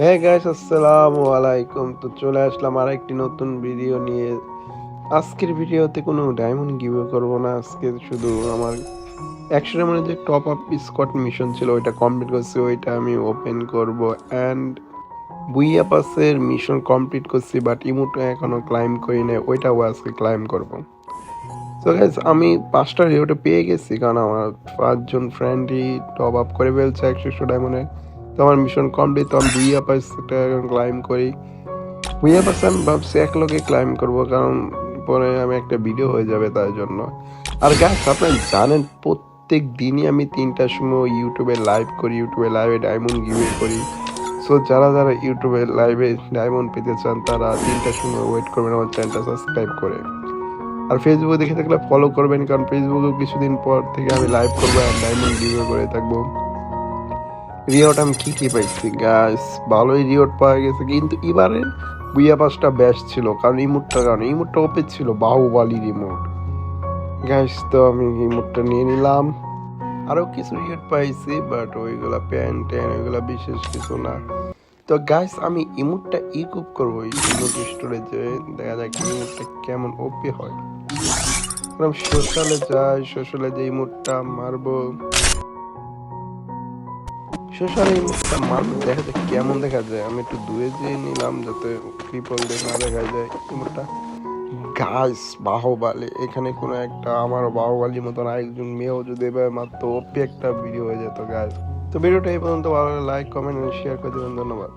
হ্যাঁ গাইস আসসালামু আলাইকুম তো চলে আসলাম আর একটি নতুন ভিডিও নিয়ে। আজকের ভিডিওতে কোনো ডায়মন্ড গিভ করব না। আজকে শুধু আমার একশো ডায়মন্ডের যে টপ আপ স্কট মিশন ছিল, ওইটা কমপ্লিট করছি। ওইটা আমি ওপেন করব। অ্যান্ড বুইয়া পাসের মিশন কমপ্লিট করছি বাট ইমোটা এখনও ক্লাইম করি না ওইটাও আজকে ক্লাইম করব। তো গাইস আমি পাঁচটা রিওটা পেয়ে গেছি। কারণ আমার পাঁচজন ফ্রেন্ডই টপ আপ করে ফেলছে একশো ডায়মন্ডে তো আমার মিশন কমপ্লিট তো আমি বুইয়া পাসটা ক্লাইম করি। বুইয়া পাস আমি ভাবছি এক লোকে ক্লাইম করব, কারণ পরে আমি একটা ভিডিও হয়ে যাবে তার জন্য। আর গাছ আপনারা জানেন, প্রত্যেক দিনই আমি তিনটার সময় ইউটিউবে লাইভ করি ইউটিউবে লাইভে ডায়মন্ড গিভে করি। সো যারা যারা ইউটিউবে লাইভে ডায়মন্ড পেতে চান, তারা তিনটার সময় ওয়েট করবেন আমার চ্যানেলটা সাবস্ক্রাইব করে। আর ফেসবুকে দেখে থাকলে ফলো করবেন, কারণ ফেসবুকেও কিছুদিন পর থেকে আমি লাইভ করব, আর ডায়মন্ড গিভে করে থাকব। রিওট আমি কি কি পাইছি গাছ ভালোই রিওট পাওয়া গেছে, কিন্তু এবারে বুইয়া পাসটা বেস্ট ছিল, কারণ ইমোটটার কারণে ইমোটটা ওপে ছিল, বাহুবালি রিমোট গ্যাস তো আমি ইমোটটা নিয়ে নিলাম। আরও কিছু রিওট পাইছি বাট ওইগুলা প্যান্ট ট্যান ওইগুলা বিশেষ কিছু না। তো গাইস আমি ইমোটটা ইকুপ করব ইমোট স্টোরেজে দেখা যাক ইমোটটা কেমন ওপে হয়। সোশ্যালে যাই, সোশ্যালে যে ইমোটটা মারবো সোশ্যাল ইমেজটা মানুষ দেখা যায় কেমন দেখা যায়। আমি একটু দূরে যেয়ে নিলাম যাতে পিপল না দেখা যায় ইমোটটা গাছ, বাহুবালি, এখানে কোনো একটা আমার বাহুবালির মতন আরেকজন মেয়েও যদি এভাবে মারতো ওপি একটা ভিডিও হয়ে যেত গাছ তো ভিডিওটা এই পর্যন্ত ভালো লাইক কমেন্ট শেয়ার করে দেবেন, ধন্যবাদ।